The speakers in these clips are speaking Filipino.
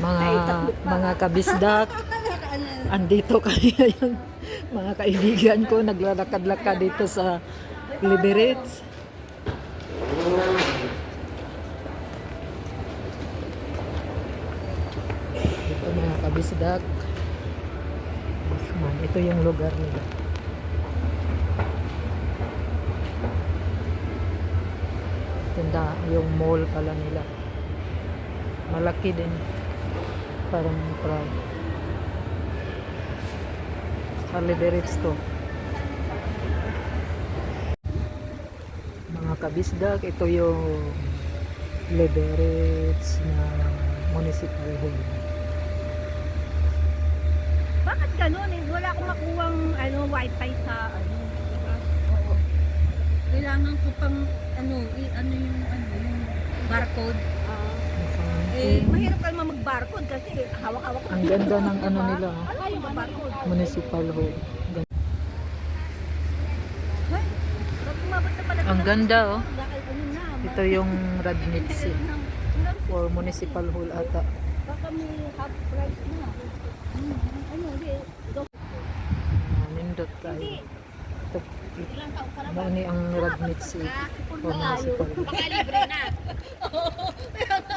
mga mga kabisdak. Andito kami ngayon. Mga kaibigan ko naglalakad-lakad dito sa Liberates ito mga kabisdak. Man, ito yung lugar nila. Tinda yung mall pala nila. Malaki din parang proud sa Liberits to mga kabisdak ito yung Liberits na municipal hall Bakit ganun eh? Wala akong makuwang ano, wifi sa ano. diba? Oo. Kailangan ko pang ano, i- ano yung ano, yung barcode. Eh, mahirap ka mag-barcode kasi hawak-hawak ko. ang ganda ng ano nila Ano yung barcode? municipal hall ang ganda oh. Ano ito yung Radnitsi. Or municipal hall ata. Baka may half price na. Hmm, Ano, Ah, nindot kayo ito, Ilang taon ka na mo ni ang Radnitsi or municipal. Hall Baka libre na.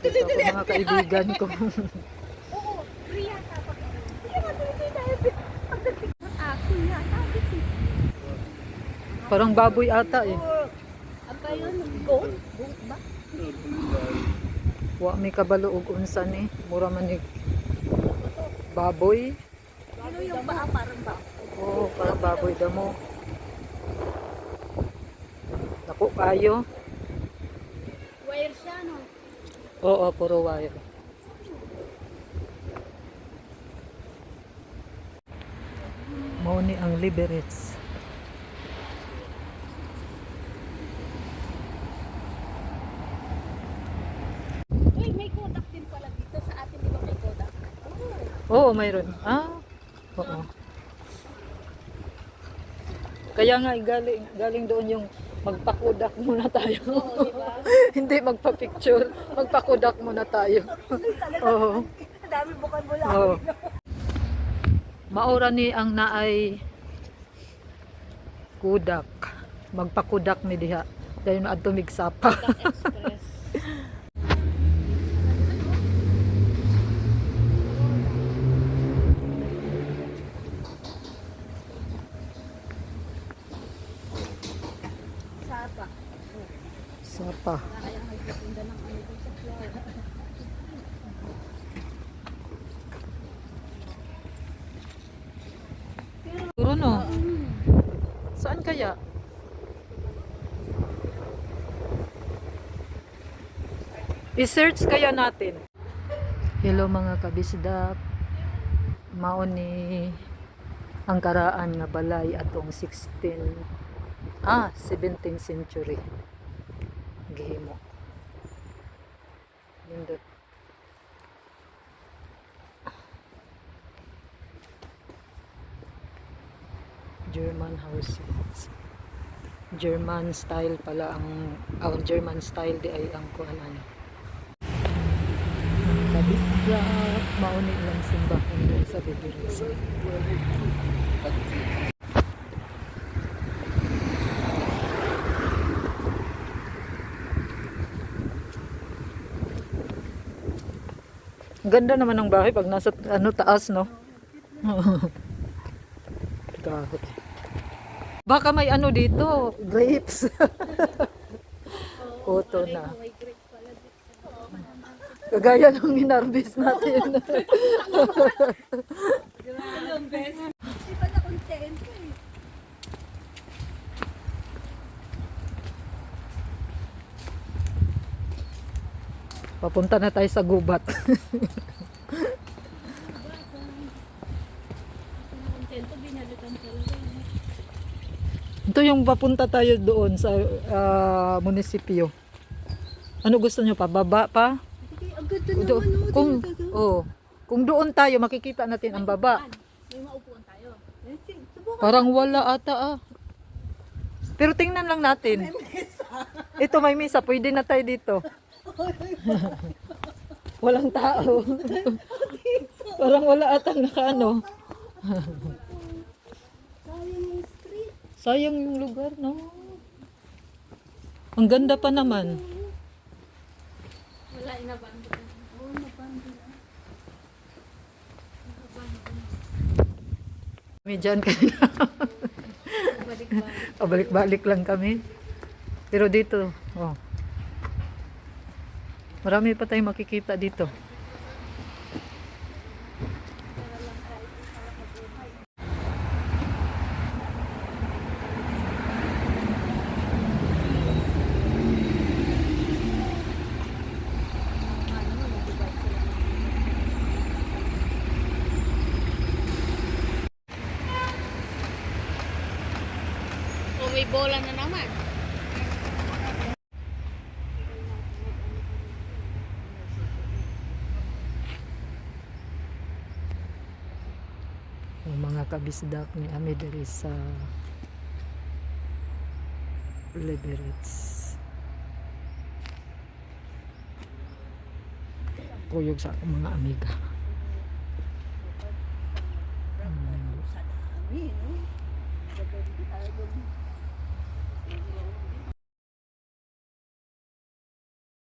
ito ako mga kaibigan ko Oo, tuloy tayo. Pagdating ng aso dito. parang baboy ata eh Oo. Ang ba yun? Goat? Goat ba? wa may kabalo og unsan eh mura man ni baboy Ano yung ba? Parang ba? Oo, parang baboy damo. Naku kayo. Wire siya, no? Oo, puro wire. Mao ni ang Liberets. Uy, may Kodak din pala dito. Sa atin, di ba may Kodak? Oo. Oo, mayroon. Ah, oo. Kaya nga eh, galing galing doon yung magpakudak muna tayo. Oo, di ba? Hindi magpa-picture, magpakudak muna tayo. Oo. Dami bukan mo lang. Oo. Maura ni ang naay kudak. Magpakudak ni diha. Dahil adto migsapa. Express. Flower. Puro no. Saan kaya? I-search kaya natin. Hello mga kabisdak. Mao ni ang karaan nga balay atong 16 ah 17th century. Gihimo. Nindot. German houses. German style pala ang oh, German style di ay ang kuan ano. Ang kabisya mauni lang simbahan sa Bibiris. Ganda naman ng bahay pag nasa ano taas no. Kahit. Baka may ano dito, grapes. Koto na. Kagaya ng inarbis natin. Ilang beses. Di ba na contento eh. Papunta na tayo sa gubat. Ito yung papunta tayo doon sa ah, munisipyo. Ano gusto nyo pa? Baba pa? Sige, ang ganda Do- kung, oh, kung doon tayo, makikita natin ang baba. May maupuan tayo. Parang wala ata ah. Pero tingnan lang natin. Ito may misa, pwede na tayo dito. Walang tao. Parang wala atang nakaano. Sayang yung lugar, no? Ang ganda pa naman. Wala inabando. Oo, nabando na. Kami dyan kanina. Balik-balik. Pabalik-balik lang kami. Pero dito, oh. Marami pa tayong makikita dito. May bola na naman. Ang mga kabisdak ni Ami sa Leverets. Kuyog sa mga amiga.